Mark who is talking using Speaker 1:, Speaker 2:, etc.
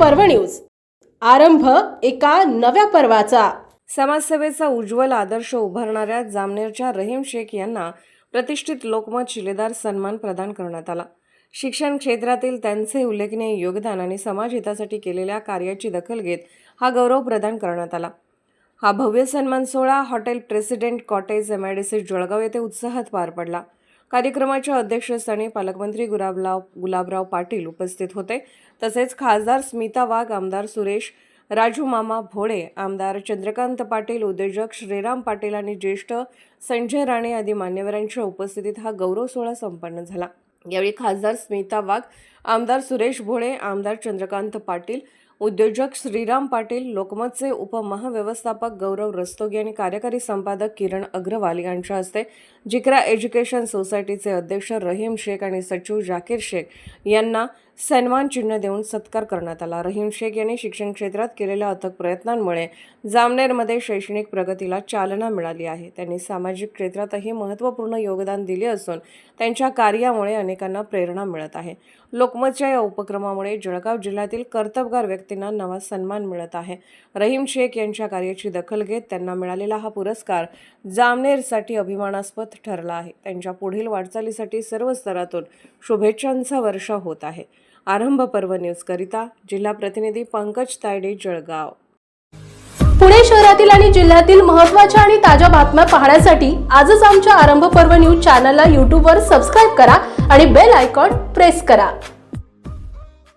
Speaker 1: पर्व न्यूज. आरंभ एका नव्या पर्वाचा.
Speaker 2: समाजसेवेचा उज्ज्वल आदर्श उभारणाऱ्या जामनेरच्या रहीम शेख यांना प्रतिष्ठित लोकमत शिलेदार सन्मान प्रदान करण्यात आला. शिक्षण क्षेत्रातील त्यांचे उल्लेखनीय योगदान आणि समाज हितासाठी केलेल्या कार्याची दखल घेत हा गौरव प्रदान करण्यात आला. हा भव्य सन्मान सोहळा hotel president cottage M I D C Jalgaon येथे उत्साहात पार पडला. कार्यक्रमाच्या अध्यक्षस्थानी पालकमंत्री गुलाबराव गुलाबराव पाटील उपस्थित होते. तसेच खासदार स्मिता वाघ आमदार सुरेश राजू मामा भोळे आमदार चंद्रकांत पाटील उद्योजक श्रीराम पाटील आणि ज्येष्ठ संजय राणे आदी मान्यवरांच्या उपस्थितीत हा गौरव सोहळा संपन्न झाला. यावेळी खासदार स्मिता वाघ आमदार सुरेश भोळे आमदार चंद्रकांत पाटील उद्योजक श्रीराम पाटील लोकमतचे उपमहाव्यवस्थापक गौरव रस्तोगी आणि कार्यकारी संपादक किरण अग्रवाल यांच्या हस्ते जिक्रा एज्युकेशन सोसायटीचे अध्यक्ष रहीम शेख आणि सचिव जाकीर शेख यांना सन्मान चिन्ह देऊन सत्कार करण्यात आला. रहीम शेख यांनी शिक्षण क्षेत्रात केलेल्या अथक प्रयत्नांमुळे जामनेरमध्ये शैक्षणिक प्रगतीला चालना मिळाली आहे. त्यांनी सामाजिक क्षेत्रातही महत्त्वपूर्ण योगदान दिले असून त्यांच्या कार्यामुळे अनेकांना प्रेरणा मिळत आहे. लोकमतच्या या उपक्रमामुळे जळगाव जिल्ह्यातील कर्तबगार व्यक्ती व्यक्तींना नवा सन्मान मिळत आहे. रहीम शेख यांच्या कार्याची दखल घेत त्यांना मिळालेला हा पुरस्कार जामनेरसाठी अभिमानास्पद ठरला आहे. त्यांच्या पुढील वाटचालीसाठी सर्व स्तरातून शुभेच्छांचा वर्ष होत आहे. आरंभ पर्व न्यूजकरिता जिल्हा प्रतिनिधी पंकज तायडे जळगाव.
Speaker 1: पुणे शहरातील आणि जिल्ह्यातील महत्त्वाच्या आणि ताज्या बातम्या पाहण्यासाठी आजच आमच्या आरंभ पर्व न्यूज चॅनलला यूट्यूबवर सबस्क्राईब करा आणि बेल आयकॉन प्रेस करा.